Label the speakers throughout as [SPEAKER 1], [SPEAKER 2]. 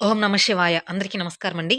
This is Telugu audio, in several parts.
[SPEAKER 1] ఓం నమ శివాయ. అందరికీ నమస్కారం అండి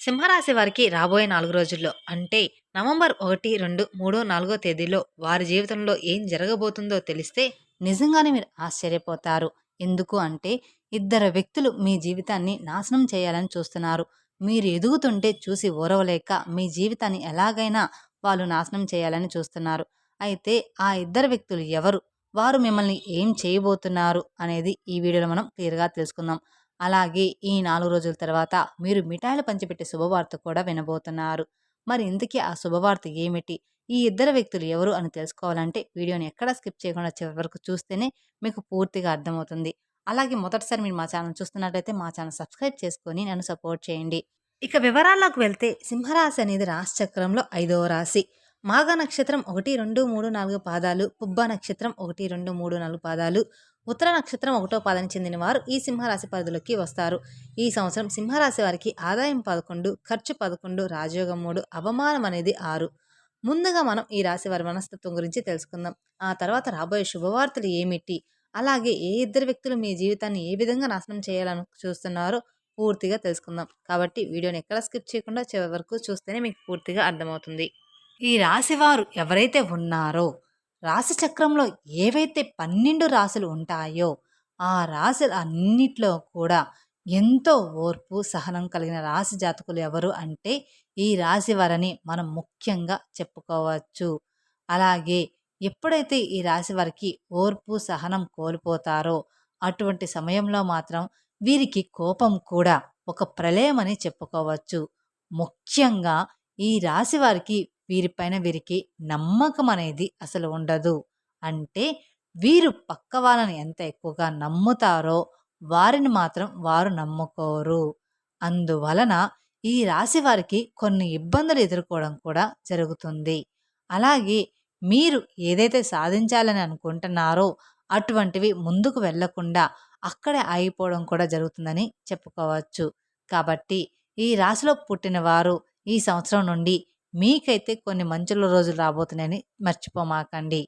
[SPEAKER 1] సింహరాశి వారికి రాబోయే నాలుగు రోజుల్లో అంటే నవంబర్ ఒకటి రెండు మూడో నాలుగో తేదీలో వారి జీవితంలో ఏం జరగబోతుందో తెలిస్తే
[SPEAKER 2] నిజంగానే మీరు ఆశ్చర్యపోతారు. ఎందుకు అంటే ఇద్దరు వ్యక్తులు మీ జీవితాన్ని నాశనం చేయాలని చూస్తున్నారు. మీరు ఎదుగుతుంటే చూసి ఓరవలేక మీ జీవితాన్ని ఎలాగైనా వాళ్ళు నాశనం చేయాలని చూస్తున్నారు. అయితే ఆ ఇద్దరు వ్యక్తులు ఎవరు? వారు మిమ్మల్ని ఏం చేయబోతున్నారు? అనేది ఈ వీడియోలో మనం క్లియర్గా తెలుసుకుందాం. అలాగే ఈ నాలుగు రోజుల తర్వాత మీరు మిఠాయిలు పంచిపెట్టే శుభవార్త కూడా వినబోతున్నారు. మరి ఇందుకే ఆ శుభవార్త ఏమిటి? ఈ ఇద్దరు వ్యక్తులు ఎవరు అని తెలుసుకోవాలంటే వీడియోని ఎక్కడా స్కిప్ చేయకుండా చివరి వరకు చూస్తేనే మీకు పూర్తిగా అర్థమవుతుంది. అలాగే మొదటిసారి మీరు మా ఛానల్ చూస్తున్నట్లయితే మా ఛానల్ సబ్స్క్రైబ్ చేసుకొని నన్ను సపోర్ట్ చేయండి.
[SPEAKER 1] ఇక వివరాల్లోకి వెళ్తే సింహరాశి అనేది రాశి చక్రంలో ఐదవ రాశి. మాఘ నక్షత్రం ఒకటి రెండు మూడు నాలుగు పాదాలు పుబ్బ నక్షత్రం ఒకటి రెండు మూడు నాలుగు పాదాలు ఉత్తర నక్షత్రం ఒకటో పాదని చెందిన వారు ఈ సింహరాశి పరిధిలోకి వస్తారు. ఈ సంవత్సరం సింహరాశి వారికి ఆదాయం పదకొండు ఖర్చు పదకొండు రాజయోగం మూడు అవమానం అనేది ఆరు. ముందుగా మనం ఈ రాశి వారి మనస్తత్వం గురించి తెలుసుకుందాం. ఆ తర్వాత రాబోయే శుభవార్తలు ఏమిటి? అలాగే ఏ ఇద్దరు వ్యక్తులు మీ జీవితాన్ని ఏ విధంగా నాశనం చేయాలని చూస్తున్నారో పూర్తిగా తెలుసుకుందాం. కాబట్టి వీడియోని ఎక్కడ స్కిప్ చేయకుండా చివరి వరకు చూస్తేనే మీకు పూర్తిగా అర్థమవుతుంది.
[SPEAKER 2] ఈ రాశివారు ఎవరైతే ఉన్నారో రాశిచక్రంలో ఏవైతే పన్నెండు రాశులు ఉంటాయో ఆ రాశులు అన్నిట్లో కూడా ఎంతో ఓర్పు సహనం కలిగిన రాశి జాతకులు ఎవరు అంటే ఈ రాశి వారని మనం ముఖ్యంగా చెప్పుకోవచ్చు. అలాగే ఎప్పుడైతే ఈ రాశి వారికి ఓర్పు సహనం కోల్పోతారో అటువంటి సమయంలో మాత్రం వీరికి కోపం కూడా ఒక ప్రళయమని చెప్పుకోవచ్చు. ముఖ్యంగా ఈ రాశి వారికి వీరిపైన వీరికి నమ్మకం అనేది అసలు ఉండదు. అంటే వీరు పక్క వాళ్ళని ఎంత ఎక్కువగా నమ్ముతారో వారిని మాత్రం వారు నమ్ముకోరు. అందువలన ఈ రాశి వారికి కొన్ని ఇబ్బందులు ఎదుర్కోవడం కూడా జరుగుతుంది. అలాగే మీరు ఏదైతే సాధించాలని అనుకుంటున్నారో అటువంటివి ముందుకు వెళ్ళకుండా అక్కడే ఆగిపోవడం కూడా జరుగుతుందని చెప్పుకోవచ్చు. కాబట్టి ఈ రాశిలో పుట్టిన వారు ఈ సంవత్సరం నుండి మీకైతే కొన్ని మంచుల రోజులు రాబోతున్నాయని మర్చిపోమాకండి.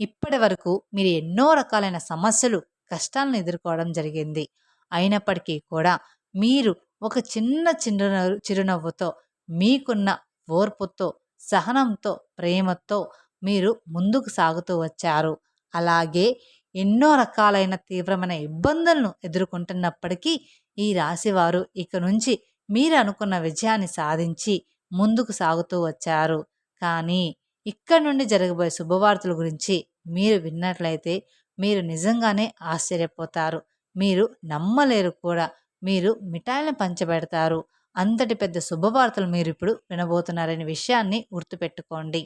[SPEAKER 2] ఇప్పటి వరకు మీరు ఎన్నో రకాలైన సమస్యలు కష్టాలను ఎదుర్కోవడం జరిగింది. అయినప్పటికీ కూడా మీరు ఒక చిన్న చిరునవ్వు చిరునవ్వుతో మీకున్న ఓర్పుతో సహనంతో ప్రేమతో మీరు ముందుకు సాగుతూ వచ్చారు. అలాగే ఎన్నో రకాలైన తీవ్రమైన ఇబ్బందులను ఎదుర్కొంటున్నప్పటికీ ఈ రాశివారు ఇక నుంచి మీరు అనుకున్న విజయాన్ని సాధించి ముందుకు సాగుతూ వచ్చారు. కానీ ఇక్కడ నుండి జరగబోయే శుభవార్తల గురించి మీరు విన్నట్లయితే మీరు నిజంగానే ఆశ్చర్యపోతారు. మీరు నమ్మలేరు కూడా. మీరు మిఠాయిలను పంచబెడతారు. అంతటి పెద్ద శుభవార్తలు మీరు ఇప్పుడు వినబోతున్నారనే విషయాన్ని గుర్తుపెట్టుకోండి.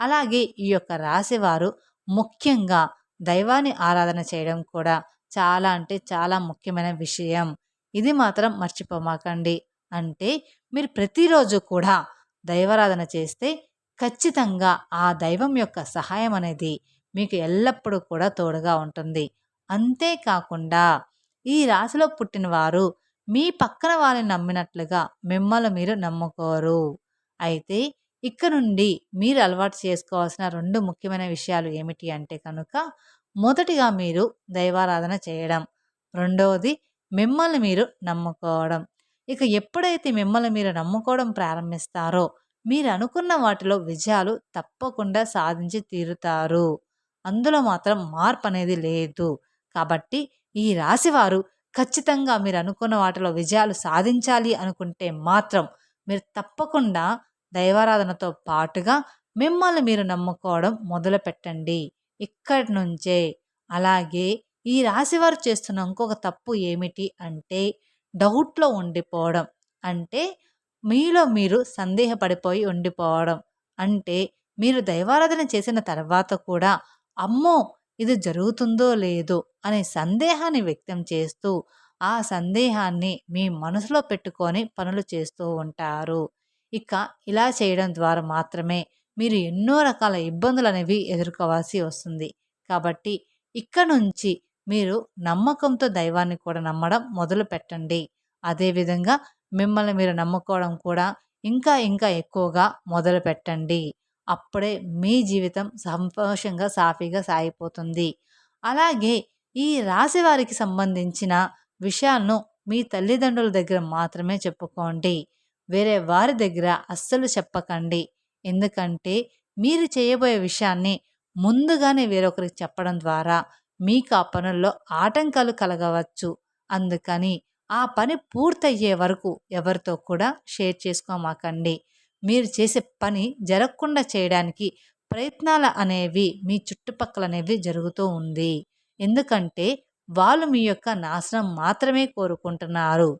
[SPEAKER 2] అలాగే ఈ యొక్క రాశివారు ముఖ్యంగా దైవాన్ని ఆరాధన చేయడం కూడా చాలా అంటే చాలా ముఖ్యమైన విషయం. ఇది మాత్రం మర్చిపోమాకండి. అంటే మీరు ప్రతిరోజు కూడా దైవారాధన చేస్తే ఖచ్చితంగా ఆ దైవం యొక్క సహాయం అనేది మీకు ఎల్లప్పుడూ కూడా తోడుగా ఉంటుంది. అంతేకాకుండా ఈ రాశిలో పుట్టిన వారు మీ పక్కన వారిని నమ్మినట్లుగా మిమ్మల్ని మీరు నమ్ముకోరు. అయితే ఇక్కడ నుండి మీరు అలవాటు చేసుకోవాల్సిన రెండు ముఖ్యమైన విషయాలు ఏమిటి అంటే కనుక మొదటిగా మీరు దైవారాధన చేయడం. రెండవది మిమ్మల్ని మీరు నమ్ముకోవడం. ఇక ఎప్పుడైతే మిమ్మల్ని మీరు నమ్ముకోవడం ప్రారంభిస్తారో మీరు అనుకున్న వాటిలో విజయాలు తప్పకుండా సాధించి తీరుతారు. అందులో మాత్రం మార్పు అనేది లేదు. కాబట్టి ఈ రాశివారు ఖచ్చితంగా మీరు అనుకున్న వాటిలో విజయాలు సాధించాలి అనుకుంటే మాత్రం మీరు తప్పకుండా దైవారాధనతో పాటుగా మిమ్మల్ని మీరు నమ్ముకోవడం మొదలు పెట్టండి. ఇక్కడి నుంచే. అలాగే ఈ రాశివారు చేస్తున్న ఇంకొక తప్పు ఏమిటి అంటే డౌట్లో ఉండిపోవడం. అంటే మీలో మీరు సందేహపడిపోయి ఉండిపోవడం. అంటే మీరు దైవారాధన చేసిన తర్వాత కూడా అమ్మో! ఇది జరుగుతుందో లేదో అనే సందేహాన్ని వ్యక్తం చేస్తూ ఆ సందేహాన్ని మీ మనసులో పెట్టుకొని పనులు చేస్తూ ఉంటారు. ఇక ఇలా చేయడం ద్వారా మాత్రమే మీరు ఎన్నో రకాల ఇబ్బందులు అనేవి ఎదుర్కోవాల్సి వస్తుంది. కాబట్టి ఇక్కడ నుంచి మీరు నమ్మకంతో దైవాన్ని కూడా నమ్మడం మొదలు పెట్టండి. అదేవిధంగా మిమ్మల్ని మీరు నమ్ముకోవడం కూడా ఇంకా ఇంకా ఎక్కువగా మొదలు పెట్టండి. అప్పుడే మీ జీవితం సంతోషంగా సాఫీగా సాగిపోతుంది. అలాగే ఈ రాశి వారికి సంబంధించిన విషయాలను మీ తల్లిదండ్రుల దగ్గర మాత్రమే చెప్పుకోండి. వేరే వారి దగ్గర అస్సలు చెప్పకండి. ఎందుకంటే మీరు చేయబోయే విషయాన్ని ముందుగానే వేరొకరికి చెప్పడం ద్వారా మీకు ఆ పనుల్లో ఆటంకాలు కలగవచ్చు. అందుకని ఆ పని పూర్తయ్యే వరకు ఎవరితో కూడా షేర్ చేసుకోమాకండి. మీరు చేసే పని జరగకుండా చేయడానికి ప్రయత్నాలు అనేవి మీ చుట్టుపక్కల అనేవి జరుగుతూ ఉంది. ఎందుకంటే వాళ్ళు మీ యొక్క నాశనం మాత్రమే కోరుకుంటున్నారు.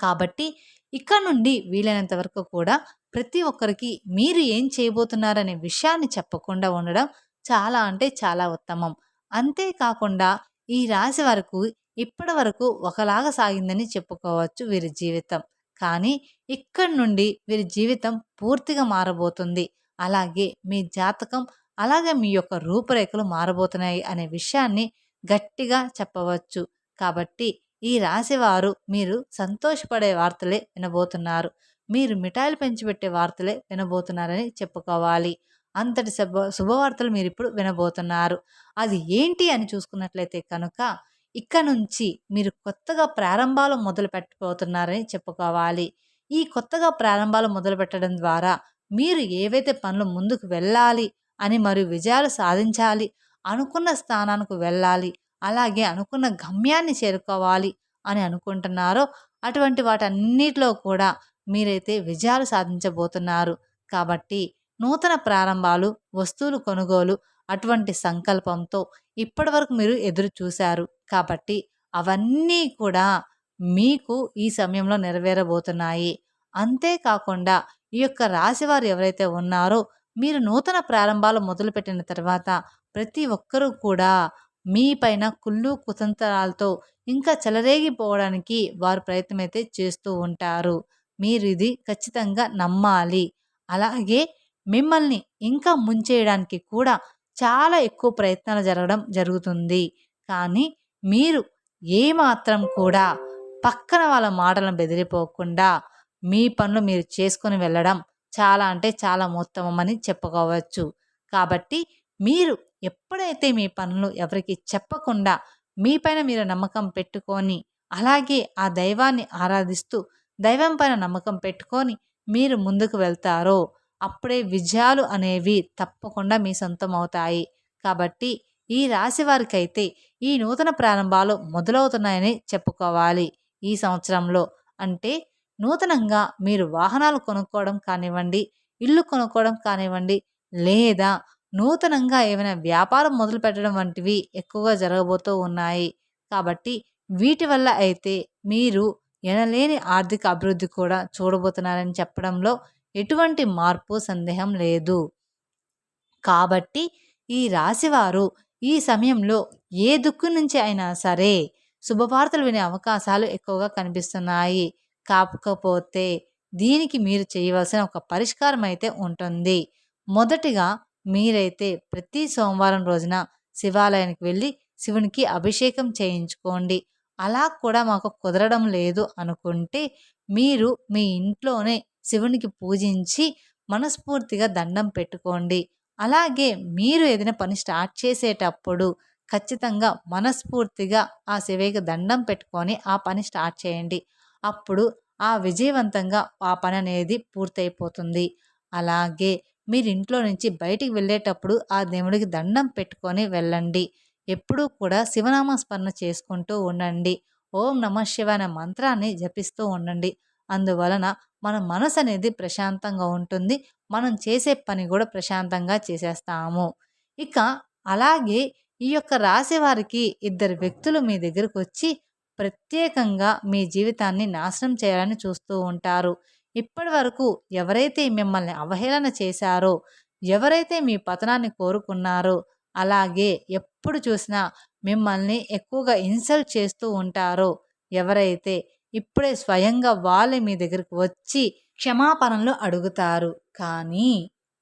[SPEAKER 2] కాబట్టి ఇక్కడ నుండి వీలైనంత వరకు కూడా ప్రతి ఒక్కరికి మీరు ఏం చేయబోతున్నారనే విషయాన్ని చెప్పకుండా ఉండడం చాలా అంటే చాలా ఉత్తమం. అంతేకాకుండా ఈ రాశి వరకు ఇప్పటి వరకు ఒకలాగా సాగిందని చెప్పుకోవచ్చు వీరి జీవితం. కానీ ఇక్కడి నుండి వీరి జీవితం పూర్తిగా మారబోతుంది. అలాగే మీ జాతకం అలాగే మీ యొక్క రూపురేఖలు మారబోతున్నాయి అనే విషయాన్ని గట్టిగా చెప్పవచ్చు. కాబట్టి ఈ రాశివారు మీరు సంతోషపడే వార్తలే వినబోతున్నారు. మీరు మిఠాయిలు పెంచిపెట్టే వార్తలే వినబోతున్నారని చెప్పుకోవాలి. అంతటి శుభ శుభవార్తలు మీరు ఇప్పుడు వినబోతున్నారు. అది ఏంటి అని చూసుకున్నట్లయితే కనుక ఇక్కడ నుంచి మీరు కొత్తగా ప్రారంభాలు మొదలు పెట్టబోతున్నారని చెప్పుకోవాలి. ఈ కొత్తగా ప్రారంభాలు మొదలు పెట్టడం ద్వారా మీరు ఏవైతే పనులు ముందుకు వెళ్ళాలి అని మరియు విజయాలు సాధించాలి అనుకున్న స్థానానికి వెళ్ళాలి అలాగే అనుకున్న గమ్యాన్ని చేరుకోవాలి అని అనుకుంటున్నారో అటువంటి వాటన్నిటిలో కూడా మీరైతే విజయాలు సాధించబోతున్నారు. కాబట్టి నూతన ప్రారంభాలు వస్తువులు కొనుగోలు అటువంటి సంకల్పంతో ఇప్పటివరకు మీరు ఎదురు చూశారు. కాబట్టి అవన్నీ కూడా మీకు ఈ సమయంలో నెరవేరబోతున్నాయి. అంతేకాకుండా ఈ యొక్క రాశివారు ఎవరైతే ఉన్నారో మీరు నూతన ప్రారంభాలు మొదలుపెట్టిన తర్వాత ప్రతి ఒక్కరూ కూడా మీ పైన కుళ్ళు కుతంత్రాలతో ఇంకా చెలరేగిపోవడానికి వారు ప్రయత్నం అయితే చేస్తూ ఉంటారు. మీరు ఇది ఖచ్చితంగా నమ్మాలి. అలాగే మిమ్మల్ని ఇంకా ముంచేయడానికి కూడా చాలా ఎక్కువ ప్రయత్నాలు జరగడం జరుగుతుంది. కానీ మీరు ఏమాత్రం కూడా పక్కన వాళ్ళ మాటలను బెదిరిపోకుండా మీ పనులు మీరు చేసుకొని వెళ్ళడం చాలా అంటే చాలా ఉత్తమమని చెప్పుకోవచ్చు. కాబట్టి మీరు ఎప్పుడైతే మీ పనులు ఎవరికి చెప్పకుండా మీ పైన మీరు నమ్మకం పెట్టుకొని అలాగే ఆ దైవాన్ని ఆరాధిస్తూ దైవం పైన నమ్మకం పెట్టుకొని మీరు ముందుకు వెళ్తారో అప్పుడే విజయాలు అనేవి తప్పకుండా మీ సొంతం అవుతాయి కాబట్టి ఈ రాశి వారికైతే ఈ నూతన ప్రారంభాలు మొదలవుతున్నాయని చెప్పుకోవాలి. ఈ సంవత్సరంలో అంటే నూతనంగా మీరు వాహనాలు కొనుక్కోవడం కానివ్వండి ఇల్లు కొనుక్కోవడం కానివ్వండి లేదా నూతనంగా ఏమైనా వ్యాపారం మొదలు పెట్టడం వంటివి ఎక్కువగా జరగబోతూ ఉన్నాయి. కాబట్టి వీటి వల్ల అయితే మీరు ఎనలేని ఆర్థిక అభివృద్ధి కూడా చూడబోతున్నారని చెప్పడంలో ఎటువంటి మార్పు సందేహం లేదు. కాబట్టి ఈ రాశివారు ఈ సమయంలో ఏ దుక్కు నుంచి అయినా సరే శుభవార్తలు వినే అవకాశాలు ఎక్కువగా కనిపిస్తున్నాయి. కాకపోతే దీనికి మీరు చేయవలసిన ఒక పరిష్కారం అయితే ఉంటుంది. మొదటిగా మీరైతే ప్రతి సోమవారం రోజున శివాలయానికి వెళ్ళి శివునికి అభిషేకం చేయించుకోండి. అలా కూడా మాకు కుదరడం లేదు అనుకుంటే మీరు మీ ఇంట్లోనే శివునికి పూజించి మనస్ఫూర్తిగా దండం పెట్టుకోండి. అలాగే మీరు ఏదైనా పని స్టార్ట్ చేసేటప్పుడు ఖచ్చితంగా మనస్ఫూర్తిగా ఆ శివయ్యకి దండం పెట్టుకొని ఆ పని స్టార్ట్ చేయండి. అప్పుడు ఆ విజయవంతంగా ఆ పని అనేది పూర్తయిపోతుంది. అలాగే మీరు ఇంట్లో నుంచి బయటికి వెళ్ళేటప్పుడు ఆ దేవుడికి దండం పెట్టుకొని వెళ్ళండి. ఎప్పుడూ కూడా శివనామ స్మరణ చేసుకుంటూ ఉండండి. ఓం నమ శివ అనే మంత్రాన్ని జపిస్తూ ఉండండి. అందువలన మన మనసు అనేది ప్రశాంతంగా ఉంటుంది. మనం చేసే పని కూడా ప్రశాంతంగా చేసేస్తాము. ఇక అలాగే ఈ యొక్క రాశి వారికి ఇద్దరు వ్యక్తులు మీ దగ్గరకు వచ్చి ప్రత్యేకంగా మీ జీవితాన్ని నాశనం చేయాలని చూస్తూ ఉంటారు. ఇప్పటి వరకు ఎవరైతే మిమ్మల్ని అవహేళన చేశారో ఎవరైతే మీ పతనాన్ని కోరుకున్నారో అలాగే ఎప్పుడు చూసినా మిమ్మల్ని ఎక్కువగా ఇన్సల్ట్ చేస్తూ ఉంటారో ఎవరైతే ఇప్పుడే స్వయంగా వాళ్ళే మీ దగ్గరికి వచ్చి క్షమాపణలు అడుగుతారు. కానీ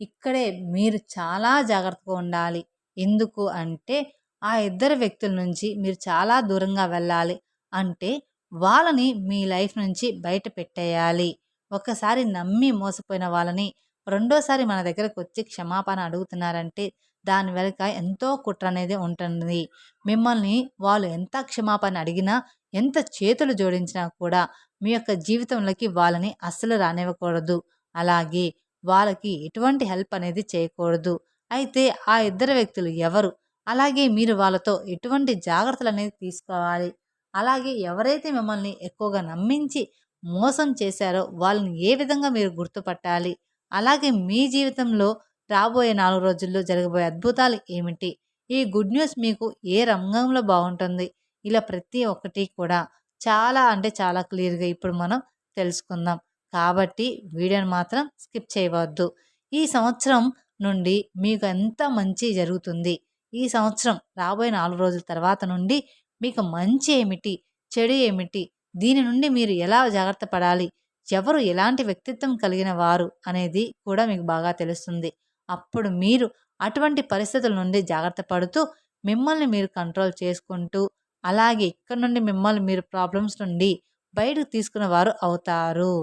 [SPEAKER 2] ఇక్కడే మీరు చాలా జాగ్రత్తగా ఉండాలి. ఎందుకు అంటే ఆ ఇద్దరు వ్యక్తుల నుంచి మీరు చాలా దూరంగా వెళ్ళాలి అంటే వాళ్ళని మీ లైఫ్ నుంచి బయట పెట్టేయాలి. ఒకసారి నమ్మి మోసపోయిన వాళ్ళని రెండోసారి మన దగ్గరకు వచ్చి క్షమాపణ అడుగుతున్నారంటే దాని వెనుక ఎంతో కుట్ర అనేది ఉంటుంది. మిమ్మల్ని వాళ్ళు ఎంత క్షమాపణ అడిగినా ఎంత చేతులు జోడించినా కూడా మీ యొక్క జీవితంలోకి వాళ్ళని అస్సలు రానివ్వకూడదు. అలాగే వాళ్ళకి ఎటువంటి హెల్ప్ అనేది చేయకూడదు. అయితే ఆ ఇద్దరు వ్యక్తులు ఎవరు? అలాగే మీరు వాళ్ళతో ఎటువంటి జాగ్రత్తలు అనేది తీసుకోవాలి? అలాగే ఎవరైతే మిమ్మల్ని ఎక్కువగా నమ్మించి మోసం చేశారో వాళ్ళని ఏ విధంగా మీరు గుర్తుపట్టాలి? అలాగే మీ జీవితంలో రాబోయే నాలుగు రోజుల్లో జరగబోయే అద్భుతాలు ఏమిటి? ఈ గుడ్ న్యూస్ మీకు ఏ రంగంలో బాగుంటుంది? ఇలా ప్రతి ఒక్కటి కూడా చాలా అంటే చాలా క్లియర్గా ఇప్పుడు మనం తెలుసుకుందాం. కాబట్టి వీడియోని మాత్రం స్కిప్ చేయవద్దు. ఈ సంవత్సరం నుండి మీకు ఎంత మంచి జరుగుతుంది? ఈ సంవత్సరం రాబోయే నాలుగు రోజుల తర్వాత నుండి మీకు మంచి ఏమిటి? చెడు ఏమిటి? దీని నుండి మీరు ఎలా జాగ్రత్త పడాలి? ఎవరు ఎలాంటి వ్యక్తిత్వం కలిగిన వారు అనేది కూడా మీకు బాగా తెలుస్తుంది. అప్పుడు మీరు అటువంటి పరిస్థితుల నుండి జాగ్రత్త పడుతూ మిమ్మల్ని మీరు కంట్రోల్ చేసుకుంటూ అలాగే ఇక్కడ నుండి మిమ్మల్ని మీరు ప్రాబ్లమ్స్ నుండి బయటకు తీసుకున్న వారు అవుతారు.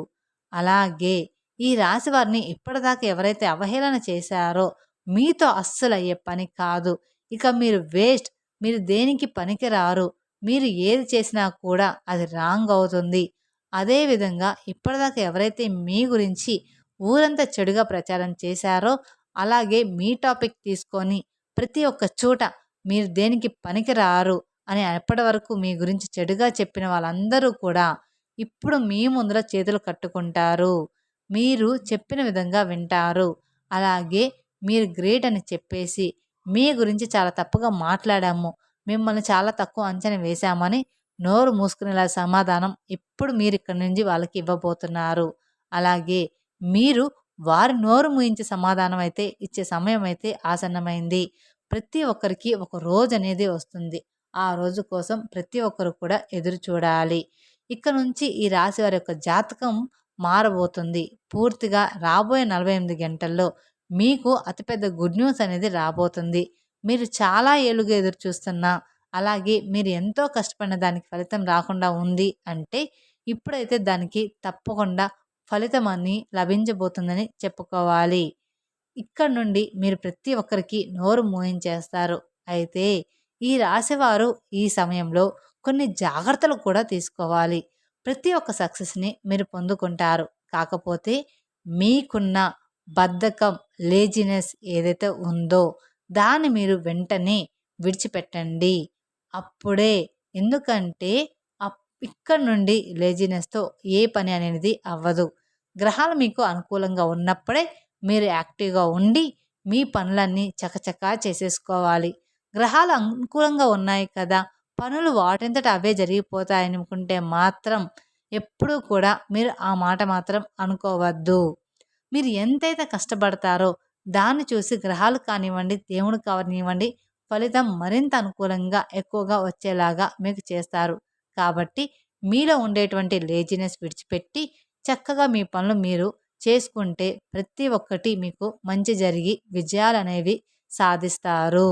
[SPEAKER 2] అలాగే ఈ రాశి వారిని ఇప్పటిదాకా ఎవరైతే అవహేళన చేశారో మీతో అస్సలు అయ్యే పని కాదు. ఇక మీరు వేస్ట్ మీరు దేనికి పనికిరారు మీరు ఏది చేసినా కూడా అది రాంగ్ అవుతుంది. అదేవిధంగా ఇప్పటిదాకా ఎవరైతే మీ గురించి ఊరంతా చెడుగా ప్రచారం చేశారో అలాగే మీ టాపిక్ తీసుకొని ప్రతి ఒక్క చోట మీరు దేనికి పనికిరారు అని ఎప్పటి వరకు మీ గురించి చెడుగా చెప్పిన వాళ్ళందరూ కూడా ఇప్పుడు మీ ముందర చేతులు కట్టుకుంటారు. మీరు చెప్పిన విధంగా వింటారు. అలాగే మీరు గ్రేట్ అని చెప్పేసి మీ గురించి చాలా తప్పుగా మాట్లాడాము. మిమ్మల్ని చాలా తక్కువ అంచనా వేశామని నోరు మూసుకునేలా సమాధానం ఇప్పుడు మీరు ఇక్కడి నుంచి వాళ్ళకి ఇవ్వబోతున్నారు. అలాగే మీరు వారి నోరు ముయించే సమాధానం అయితే ఇచ్చే సమయం అయితే ఆసన్నమైంది. ప్రతి ఒక్కరికి ఒక రోజు అనేది వస్తుంది. ఆ రోజు కోసం ప్రతి ఒక్కరు కూడా ఎదురు చూడాలి. ఇక్కడ నుంచి ఈ రాశి వారి యొక్క జాతకం మారబోతుంది. పూర్తిగా రాబోయే నలభై ఎనిమిది గంటల్లో మీకు అతిపెద్ద గుడ్ న్యూస్ అనేది రాబోతుంది. మీరు చాలా ఏలుగా ఎదురు చూస్తున్నా అలాగే మీరు ఎంతో కష్టపడిన దానికి ఫలితం రాకుండా ఉంది అంటే ఇప్పుడైతే దానికి తప్పకుండా ఫలితం అని లభించబోతుందని చెప్పుకోవాలి. ఇక్కడ నుండి మీరు ప్రతి ఒక్కరికి నోరు మోయించేస్తారు. అయితే ఈ రాశివారు ఈ సమయంలో కొన్ని జాగ్రత్తలు కూడా తీసుకోవాలి. ప్రతి ఒక్క సక్సెస్ని మీరు పొందుకుంటారు. కాకపోతే మీకున్న బద్ధకం లేజినెస్ ఏదైతే ఉందో దాన్ని మీరు వెంటనే విడిచిపెట్టండి. అప్పుడే ఎందుకంటే ఇక్కడ నుండి లేజినెస్తో ఏ పని అనేది అవ్వదు. గ్రహాలు మీకు అనుకూలంగా ఉన్నప్పుడే మీరు యాక్టివ్గా ఉండి మీ పనులన్నీ చకచకా చేసేసుకోవాలి. గ్రహాలు అనుకూలంగా ఉన్నాయి కదా! పనులు వాటింతట అవే జరిగిపోతాయి అనుకుంటే మాత్రం ఎప్పుడూ కూడా మీరు ఆ మాట మాత్రం అనుకోవద్దు. మీరు ఎంతైతే కష్టపడతారో దాన్ని చూసి గ్రహాలు కానివ్వండి దేవుడు కానివ్వండి ఫలితం మరింత అనుకూలంగా ఎక్కువగా వచ్చేలాగా మీకు చేస్తారు. కాబట్టి మీలో ఉండేటువంటి లేజినెస్ విడిచిపెట్టి చక్కగా మీ పనులు మీరు చేసుకుంటే ప్రతి ఒక్కటి మీకు మంచి జరిగి విజయాలు అనేవి సాధిస్తారు.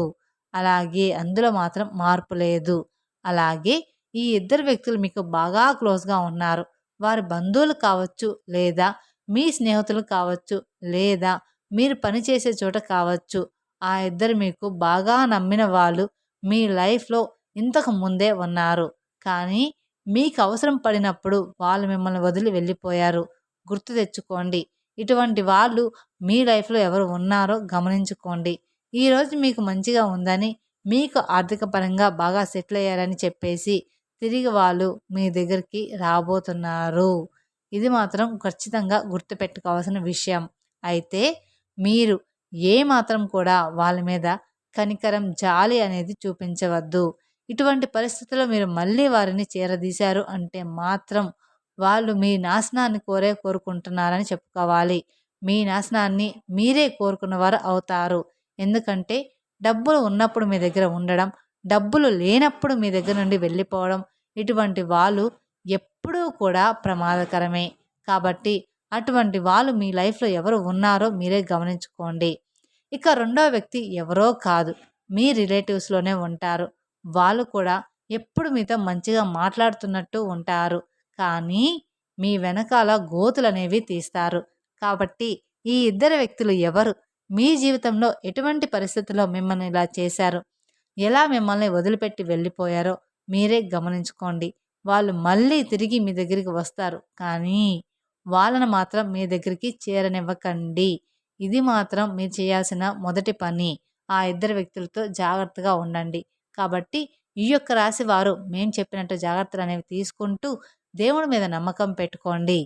[SPEAKER 2] అలాగే అందులో మాత్రం మార్పు లేదు. అలాగే ఈ ఇద్దరు వ్యక్తులు మీకు బాగా క్లోజ్గా ఉన్నారు. వారి బంధువులు కావచ్చు లేదా మీ స్నేహితులు కావచ్చు లేదా మీరు పనిచేసే చోట కావచ్చు ఆ ఇద్దరు మీకు బాగా నమ్మిన వాళ్ళు మీ లైఫ్లో ఇంతకు ముందే ఉన్నారు. కానీ మీకు అవసరం పడినప్పుడు వాళ్ళు మిమ్మల్ని వదిలి వెళ్ళిపోయారు. గుర్తు తెచ్చుకోండి. ఇటువంటి వాళ్ళు మీ లైఫ్లో ఎవరు ఉన్నారో గమనించుకోండి. ఈరోజు మీకు మంచిగా ఉందని మీకు ఆర్థిక పరంగా బాగా సెటిల్ అయ్యారని చెప్పేసి తిరిగి వాళ్ళు మీ దగ్గరికి రాబోతున్నారు. ఇది మాత్రం ఖచ్చితంగా గుర్తుపెట్టుకోవాల్సిన విషయం. అయితే మీరు ఏ మాత్రం కూడా వాళ్ళ మీద కనికరం జాలి అనేది చూపించవద్దు. ఇటువంటి పరిస్థితుల్లో మీరు మళ్ళీ వారిని చేరదీశారు అంటే మాత్రం వాళ్ళు మీ నాశనాన్ని కోరే కోరుకుంటున్నారని చెప్పుకోవాలి. మీ నాశనాన్ని మీరే కోరుకున్నవారు అవుతారు. ఎందుకంటే డబ్బులు ఉన్నప్పుడు మీ దగ్గర ఉండడం డబ్బులు లేనప్పుడు మీ దగ్గర నుండి వెళ్ళిపోవడం ఇటువంటి వాళ్ళు ఎప్పుడూ కూడా ప్రమాదకరమే. కాబట్టి అటువంటి వాళ్ళు మీ లైఫ్లో ఎవరు ఉన్నారో మీరే గమనించుకోండి. ఇక రెండో వ్యక్తి ఎవరో కాదు. మీ రిలేటివ్స్లోనే ఉంటారు. వాళ్ళు కూడా ఎప్పుడు మీతో మంచిగా మాట్లాడుతున్నట్టు ఉంటారు. కానీ మీ వెనకాల గోతులు అనేవి తీస్తారు. కాబట్టి ఈ ఇద్దరు వ్యక్తులు ఎవరు? మీ జీవితంలో ఎటువంటి పరిస్థితుల్లో మిమ్మల్ని ఇలా చేశారు? ఎలా మిమ్మల్ని వదిలిపెట్టి వెళ్ళిపోయారో మీరే గమనించుకోండి. వాళ్ళు మళ్ళీ తిరిగి మీ దగ్గరికి వస్తారు. కానీ వాళ్ళను మాత్రం మీ దగ్గరికి చేరనివ్వకండి. ఇది మాత్రం మీరు చేయాల్సిన మొదటి పని. ఆ ఇద్దరు వ్యక్తులతో జాగ్రత్తగా ఉండండి. కాబట్టి ఈ యొక్క రాశి వారు మేము చెప్పినట్టు జాగ్రత్తలు అనేవి తీసుకుంటూ దేవుడి మీద నమ్మకం పెట్టుకోండి.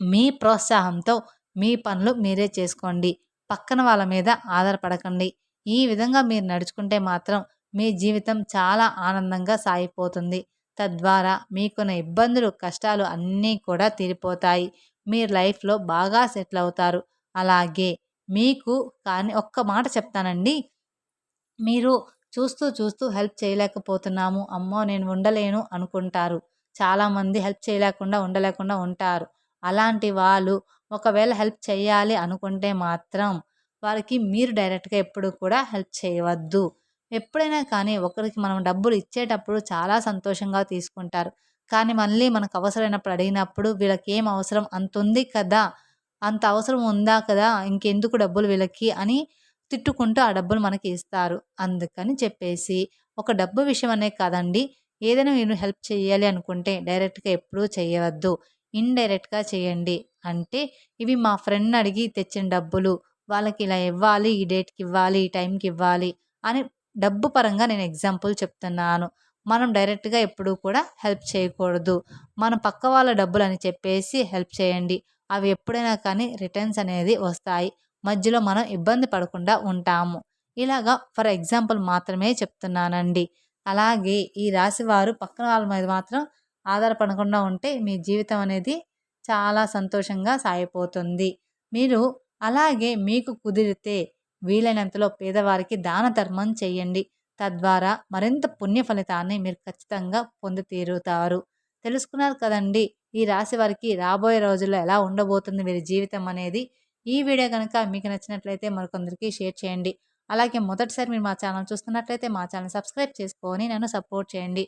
[SPEAKER 2] మీ ప్రోత్సాహంతో మీ పనులు మీరే చేసుకోండి. పక్కన వాళ్ళ మీద ఆధారపడకండి. ఈ విధంగా మీరు నడుచుకుంటే మాత్రం మీ జీవితం చాలా ఆనందంగా సాగిపోతుంది. తద్వారా మీకున్న ఇబ్బందులు కష్టాలు అన్నీ కూడా తీరిపోతాయి. మీరు లైఫ్లో బాగా సెటిల్ అవుతారు. అలాగే మీకు కానీ ఒక్క మాట చెప్తానండి. మీరు చూస్తూ చూస్తూ హెల్ప్ చేయలేకపోతున్నాము. అమ్మో నేను ఉండలేను అనుకుంటారు. చాలామంది హెల్ప్ చేయలేకుండా ఉండలేకుండా ఉంటారు. అలాంటి వాళ్ళు ఒకవేళ హెల్ప్ చేయాలి అనుకుంటే మాత్రం వారికి మీరు డైరెక్ట్గా ఎప్పుడు కూడా హెల్ప్ చేయవద్దు. ఎప్పుడైనా కానీ ఒకరికి మనం డబ్బులు ఇచ్చేటప్పుడు చాలా సంతోషంగా తీసుకుంటారు. కానీ మళ్ళీ మనకు అవసరమైనప్పుడు అడిగినప్పుడు వీళ్ళకి ఏం అవసరం? అంత ఉంది కదా? అంత అవసరం ఉందా కదా? ఇంకెందుకు డబ్బులు వీళ్ళకి? అని తిట్టుకుంటూ ఆ డబ్బులు మనకి ఇస్తారు. అందుకని చెప్పేసి ఒక డబ్బు విషయం అనే కాదండి. ఏదైనా మీరు హెల్ప్ చేయాలి అనుకుంటే డైరెక్ట్గా ఎప్పుడూ చేయవద్దు. ఇండైరెక్ట్గా చేయండి. అంటే ఇవి మా ఫ్రెండ్ అడిగి తెచ్చిన డబ్బులు వాళ్ళకి ఇలా ఇవ్వాలి ఈ డేట్కి ఇవ్వాలి ఈ టైంకి ఇవ్వాలి అని డబ్బు పరంగా నేను ఎగ్జాంపుల్ చెప్తున్నాను. మనం డైరెక్ట్గా ఎప్పుడూ కూడా హెల్ప్ చేయకూడదు. మన పక్క వాళ్ళ డబ్బులు అని చెప్పేసి హెల్ప్ చేయండి. అవి ఎప్పుడైనా కానీ రిటర్న్స్ అనేది వస్తాయి. మధ్యలో మనం ఇబ్బంది పడకుండా ఉంటాము. ఇలాగా ఫర్ ఎగ్జాంపుల్ మాత్రమే చెప్తున్నానండి. అలాగే ఈ రాశి వారు పక్కన వాళ్ళ మీద మాత్రం ఆధారపడకుండా ఉంటే మీ జీవితం అనేది చాలా సంతోషంగా సాగిపోతుంది. మీరు అలాగే మీకు కుదిరితే వీలైనంతలో పేదవారికి దాన ధర్మం చేయండి. తద్వారా మరింత పుణ్య ఫలితాన్ని మీరు ఖచ్చితంగా పొందితీరుతారు. తెలుసుకున్నారు కదండి ఈ రాశి వారికి రాబోయే రోజుల్లో ఎలా ఉండబోతుంది వీరి జీవితం అనేది? ఈ వీడియో కనుక మీకు నచ్చినట్లయితే మరికొందరికి షేర్ చేయండి. అలాగే మొదటిసారి మీరు మా ఛానల్ చూస్తున్నట్లయితే మా ఛానల్ సబ్స్క్రైబ్ చేసుకొని నన్ను సపోర్ట్ చేయండి.